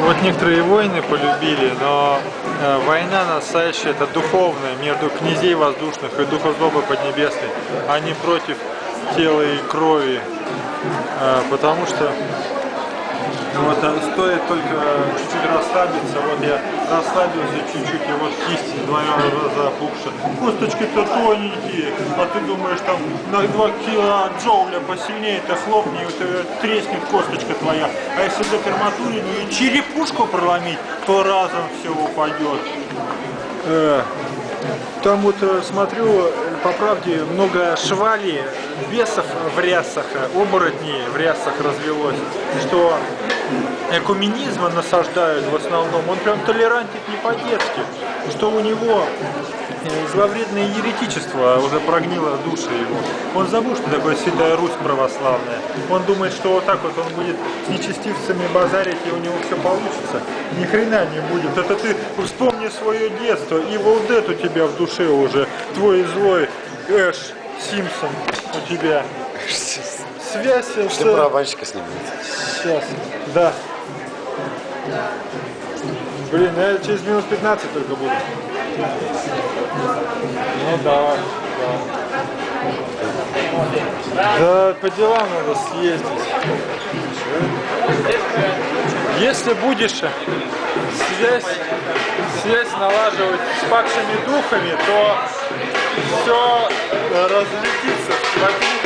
Вот некоторые войны полюбили, но э, война настоящая это духовная между князей воздушных и духов злобы поднебесной, а не против тела и крови. Э, потому что вот э, стоит только чуть-чуть расслабиться, вот я расслабился чуть-чуть, и вот кисть два раза опухшая. Косточки-то тоненькие, а ты думаешь, там на 2 кило джоуля посильнее это хлопни, и э, треснет косточка твоя. А если до терматурину и черепушку проломить, то разом все упадет. Э, Там вот э, смотрю, по правде, много швали, бесов в рясах, оборотней в рясах развелось, что экуменизма насаждают в основном. Он прям толерантит не по-детски, что у него э, зловредное еретичество уже прогнило в душе его. Он забыл, что такое Святая Русь православная. Он думает, что вот так вот он будет с нечестивцами базарить, и у него все получится. Ни хрена не будет. Это ты вспомни свое детство, и Волдет у тебя в душе уже, твой злой Эш Симпсон у тебя. Связь с... Что барабанщика с ним будет? Сейчас, да. Блин, я через минут 15 только буду. Ну да, да. Да, по делам надо съездить. Если будешь связь, связь налаживать с падшими духами, то все разлетится в